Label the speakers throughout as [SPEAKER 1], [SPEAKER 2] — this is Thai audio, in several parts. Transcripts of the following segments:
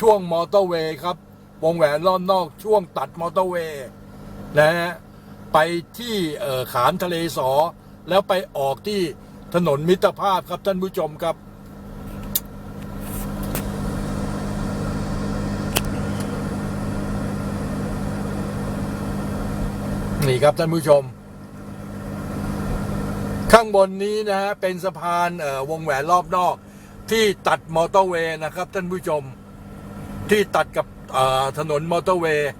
[SPEAKER 1] ช่วงมอเตอร์เวย์ครับ วงแหวนรอบนอกช่วงตัดมอเตอร์เวย์นะฮะไปที่เอ่อขามทะเลสอ แล้วไปออกที่ถนนมิตรภาพครับท่านผู้ชมครับ นี่ครับท่านผู้ชม ข้างบนนี้นะฮะเป็นสะพานวงแหวนรอบนอกที่ตัดมอเตอร์เวย์นะครับท่านผู้ชม ที่ตัดกับถนนมอเตอร์เวย์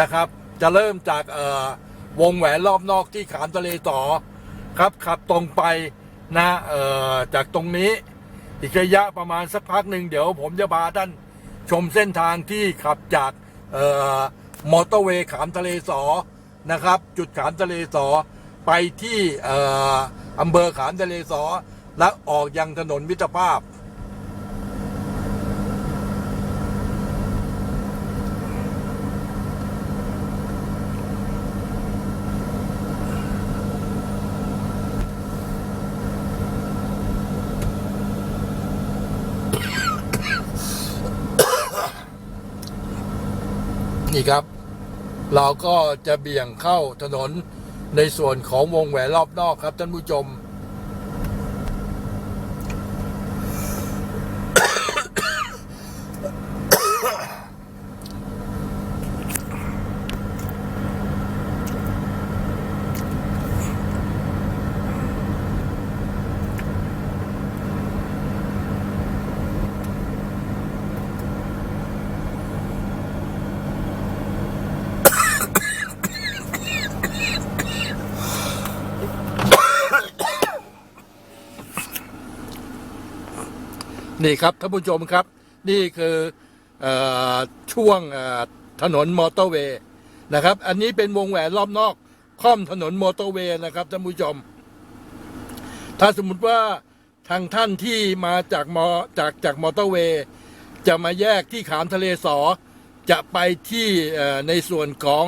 [SPEAKER 1] นะครับ จะเริ่มจากวงแหวนรอบนอกที่ขามทะเลต่อครับขับตรงไปนะจากตรงนี้อีกระยะประมาณสักพักหนึ่งเดี๋ยวผมจะพาท่านชมเส้นทางที่ขับจากมอเตอร์เวย์ขามทะเลสอนะครับ จุดขามทะเลสอไปที่เอ่ออำเภอขามทะเลสอ และออกยังถนนมิตรภาพ นี่ครับ เราก็จะเบี่ยงเข้าถนนในส่วนของวงแหวนรอบนอกครับท่านผู้ชม นี่ครับท่านผู้ชมครับ นี่คืออช่วงถนนมอเตอร์เวย์นะครับ อันนี้เป็นวงแหวนรอบนอกค่อมถนนมอเตอร์เวย์นะครับท่านผู้ชม ถ้าสมมุติว่าทางท่านที่มาจากมอจากจากมอเตอร์เวย์ จะมาแยกที่ขามทะเลสอ จะไปที่ในส่วนของ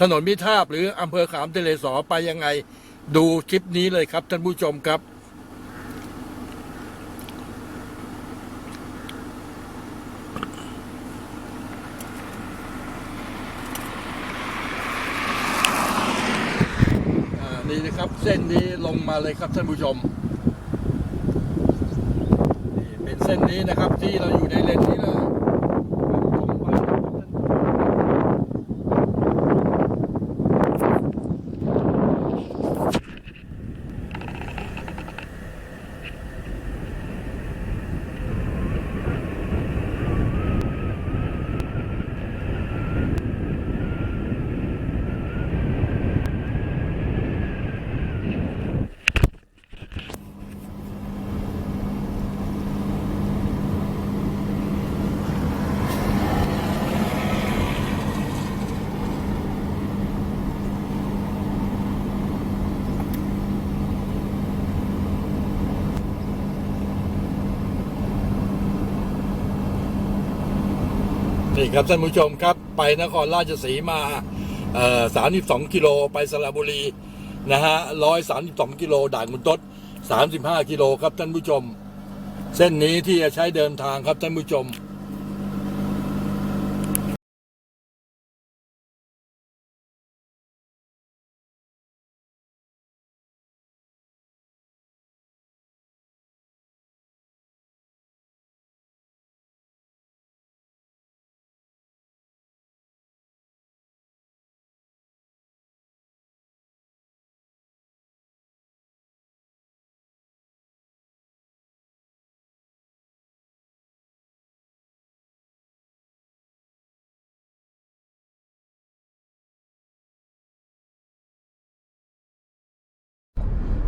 [SPEAKER 1] ถนนมิตรภาพหรืออำเภอขามทะเลสอไปยังไง ดูคลิปนี้เลยครับท่านผู้ชมครับ อ่านี่นะครับเส้นนี้ลงมา เลยครับท่านผู้ชมนี่เป็นเส้นนี้นะครับที่เราอยู่ในเลนนี้เลย นี่ครับท่านผู้ชมครับ ไปนครราชสีมาเอ่อ32กิโลไปสระบุรีนะฮะร้อย32กิโลด่านมุนทศ35กิโลครับท่านผู้ชม เส้นนี้ที่จะใช้เดินทางครับท่านผู้ชม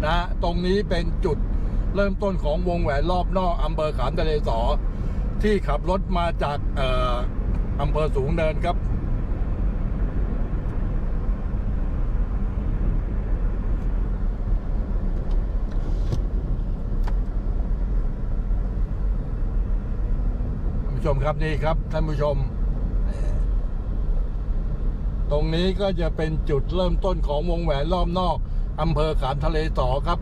[SPEAKER 1] นะตรงนี้เป็นจุดเริ่มต้นของวงแหวนรอบนอกอำเภอขามทะเลสอ ที่ขับรถมาจากอออำเภอสูงเนินครับ ท่านผู้ชมครับนี่ครับท่านผู้ชม ตรงนี้ก็จะเป็นจุดเริ่มต้นของวงแหวนรอบนอก อำเภอขามทะเลต่อครับ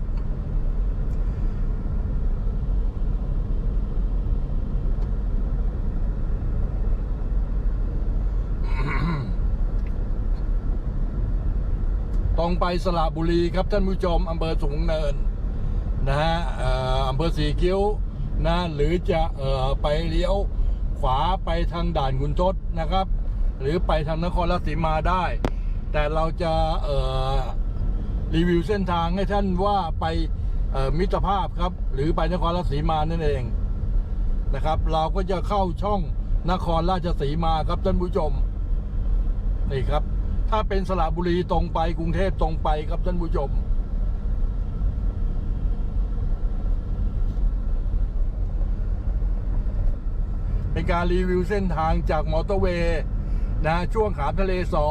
[SPEAKER 1] ตรงไปสระบุรีครับท่านผู้ชมอำเภอสูงเนิน นะฮะอำเภอสีคิ้วนะหรือจะเออไปเลี้ยวขวาไปทางด่านกุนทดนะครับ หรือไปทางนครราชสีมาได้ แต่เราจะเออ รีวิวเส้นทางให้ท่านว่าไปมิตรภาพครับ หรือไปนครราชสีมานั่นเองนะครับ เราก็จะเข้าช่องนครราชสีมาครับท่านผู้ชมนี่ครับ ถ้าเป็นสระบุรีตรงไปกรุงเทพตรงไปครับท่านผู้ชมเป็นการรีวิวเส้นทางจากมอเตอร์เวย์นะช่วงขามทะเลสอ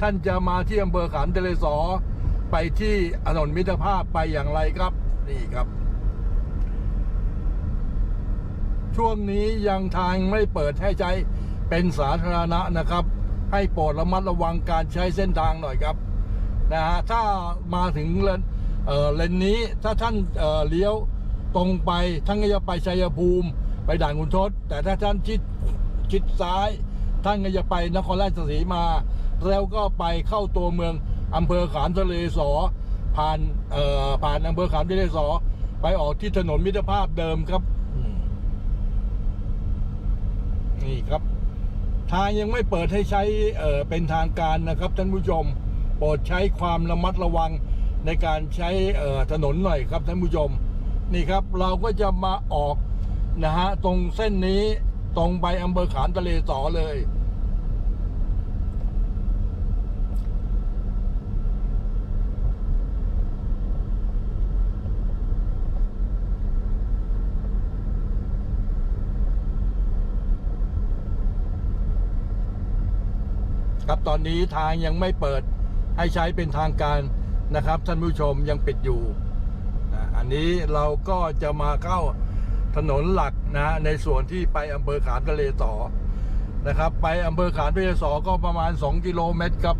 [SPEAKER 1] ท่านจะมาที่อำเภอขามทะเลสอ ไปที่ถนนมิตรภาพไปอย่างไรครับ นี่ครับ ช่วงนี้ยังทางไม่เปิดให้ใช้เป็นสาธารณะนะครับ ให้โปรดระมัดระวังการใช้เส้นทางหน่อยครับนะฮะถ้ามาถึงเลนเออเลนนี้ถ้าท่านเออเลี้ยวตรงไปท่านก็จะไปชัยภูมิ ไปด่านขุนทดแต่ถ้าท่านชิดชิดซ้าย ท่านก็จะไปนครราชสีมา แล้วก็ไปเข้าตัวเมือง อำเภอขามทะเลสอ ผ่านเอ่อผ่านอำเภอขามทะเลสอ ไปออกที่ถนนมิตรภาพเดิมครับ นี่ครับ ทางยังไม่เปิดให้ใช้เอ่อเป็นทางการนะครับท่านผู้ชม โปรดใช้ความระมัดระวังในการใช้เอ่อถนนหน่อยครับท่านผู้ชม นี่ครับ เราก็จะมาออกนะฮะตรงเส้นนี้ตรงไปอำเภอขามทะเลสอเลย ครับตอนนี้ทางยังไม่เปิดให้ใช้เป็นทางการนะครับท่านผู้ชมยังปิดอยู่ อันนี้เราก็จะมาเข้าถนนหลักนะในส่วนที่ไปอำเภอขามทะเลสอนะครับ ไปอำเภอขามทะเลสอก็ประมาณ 2 กิโลเมตรครับ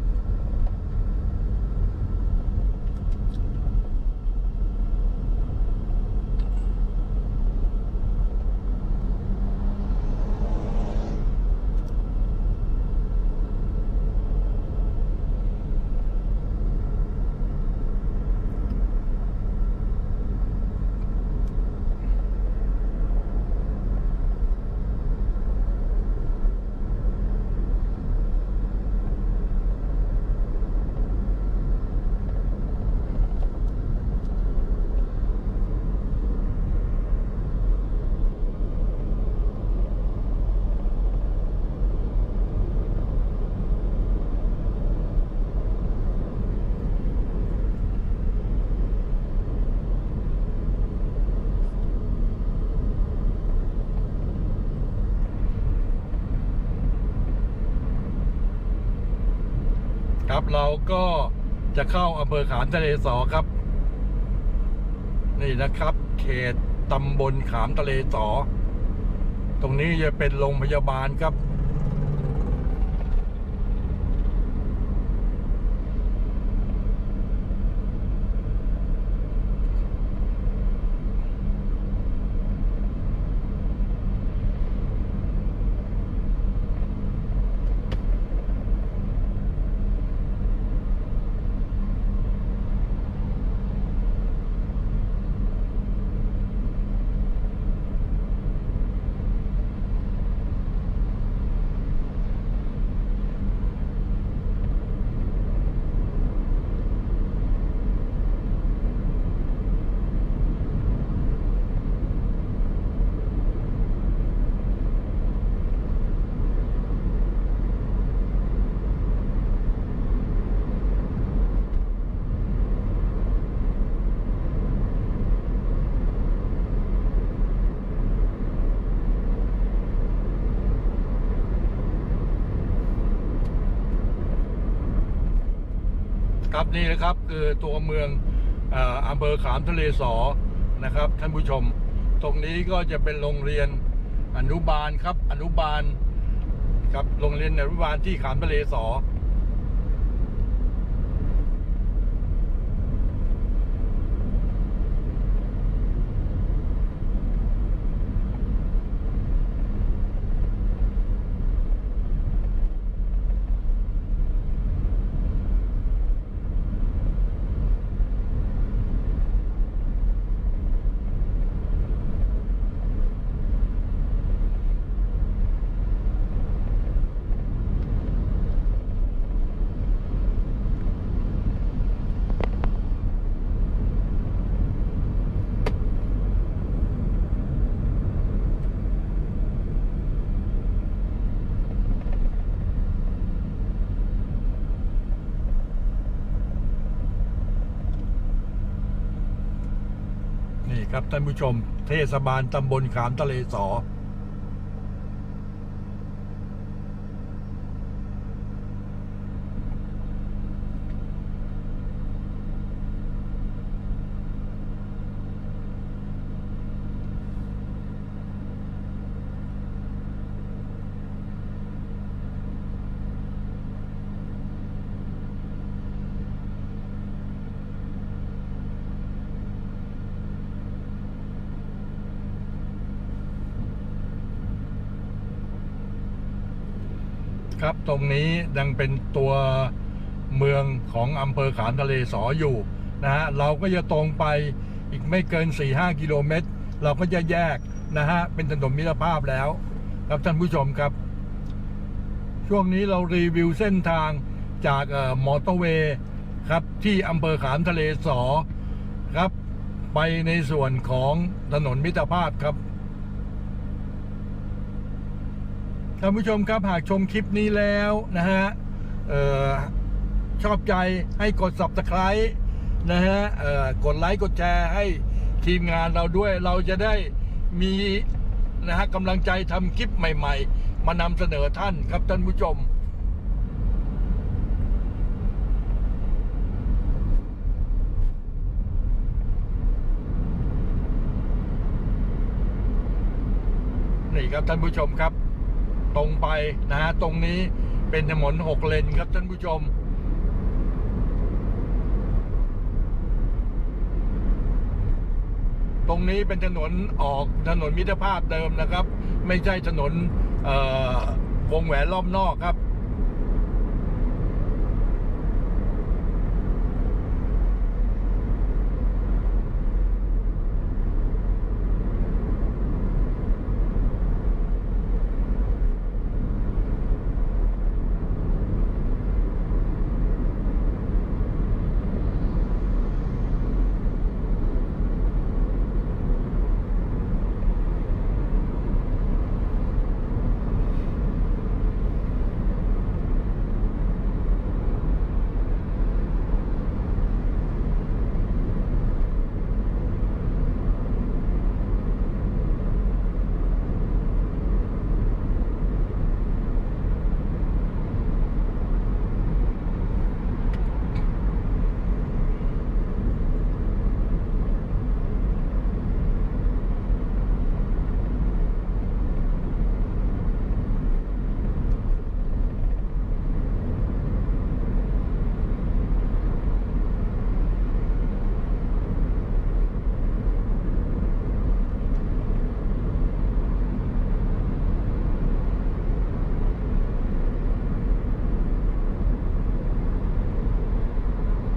[SPEAKER 1] ครับ เราก็จะเข้าอำเภอขามทะเลสอครับ นี่นะครับ เขตตำบลขามทะเลสอ ตรงนี้จะเป็นโรงพยาบาลครับ ครับนี่นะครับคือตัวเมืองอ่ออำเภอขามทะเลสอนะครับท่านผู้ชม ตรงนี้ก็จะเป็นโรงเรียนอนุบาลครับอนุบาลครับโรงเรียนอนุบาลที่ขามทะเลสอ ครับท่านผู้ชม เทศบาลตำบลขามทะเลสอ ครับตรงนี้ยังเป็นตัวเมืองของอำเภอขามทะเลสออยู่นะฮะเราก็จะตรงไปอีกไม่เกิน 4-5 กิโลเมตร เราก็จะแยกนะฮะเป็นถนนมิตรภาพแล้ว ครับท่านผู้ชมครับ ช่วงนี้เรารีวิวเส้นทางจากออมอเตอร์เวย์ครับที่อำเภอขามทะเลสอครับ ไปในส่วนของถนนมิตรภาพครับ ท่านผู้ชมครับหากชมคลิปนี้แล้วนะฮะออชอบใจให้กด subscribe นะฮะออกดไลค์กดแชร์ให้ทีมงานเราด้วยเราจะได้มีนะฮะกำลังใจทำคลิปใหม่ ๆ มานำเสนอท่านครับท่านผู้ชมนี่ครับท่านผู้ชมครับ ตรงไปนะฮะตรงนี้เป็นถนนหกเลนครับท่านผู้ชม ตรงนี้เป็นถนนออกถนนมิตรภาพเดิมนะครับ ไม่ใช่ถนนวงแหวนรอบนอกครับ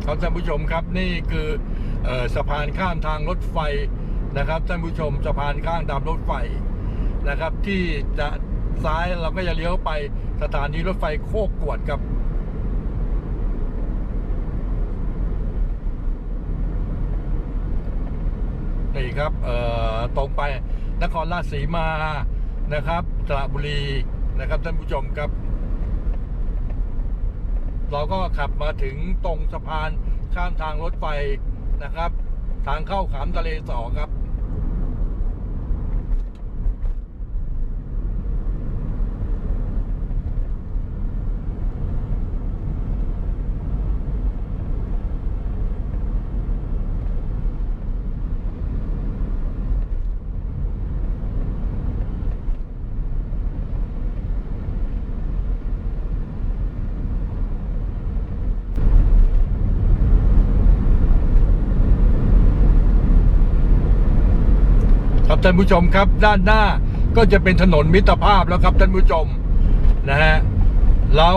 [SPEAKER 1] ครับท่านผู้ชมครับนี่คืออสะพานข้ามทางรถไฟนะครับท่านผู้ชมสะพานข้ามตามรถไฟนะครับ ที่จะซ้ายเราก็จะเลี้ยวไปสถานีรถไฟโคกกวดครับนี่ครับตรงไปนครราชสีมานะครับสระบุรีนะครับท่านผู้ชมครับ เราก็ขับมาถึงตรงสะพานข้ามทางรถไฟนะครับ ทางเข้าขามทะเลสอครับ ท่านผู้ชมครับ ด้านหน้าก็จะเป็นถนนมิตรภาพแล้วครับท่านผู้ชมนะฮะเรา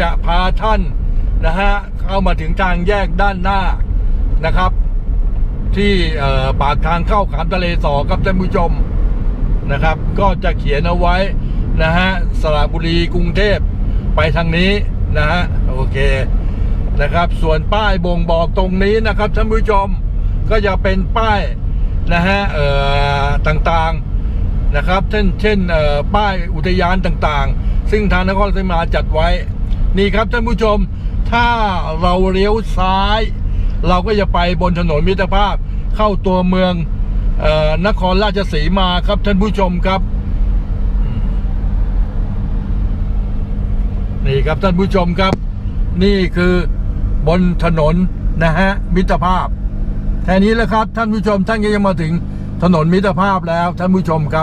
[SPEAKER 1] จะพาท่านนะฮะเข้ามาถึงทางแยกด้านหน้านะครับ ที่ปากทางเข้าขามทะเลสอครับท่านผู้ชมนะครับ ก็จะเขียนเอาไว้นะฮะสระบุรีกรุงเทพไปทางนี้นะฮะโอเคนะครับ ส่วนป้ายบ่งบอกตรงนี้นะครับท่านผู้ชมก็จะเป็นป้าย นะฮะเออต่างๆนะครับ เช่นเช่นป้ายอุทยานต่างๆ ซึ่งทางนครราชสีมาจัดไว้ นี่ครับท่านผู้ชมถ้าเราเลี้ยวซ้าย เราก็จะไปบนถนนมิตรภาพเข้าตัวเมืองอนครราชสีมาครับท่านผู้ชมครับนี่ครับท่านผู้ชมครับ นี่คือบนถนนนะฮะมิตรภาพ แค่นี้แหล้วครับ ท่านผู้ชมท่านก็ยังมาถึงถนนมิตรภาพแล้วท่านผู้ชมครับ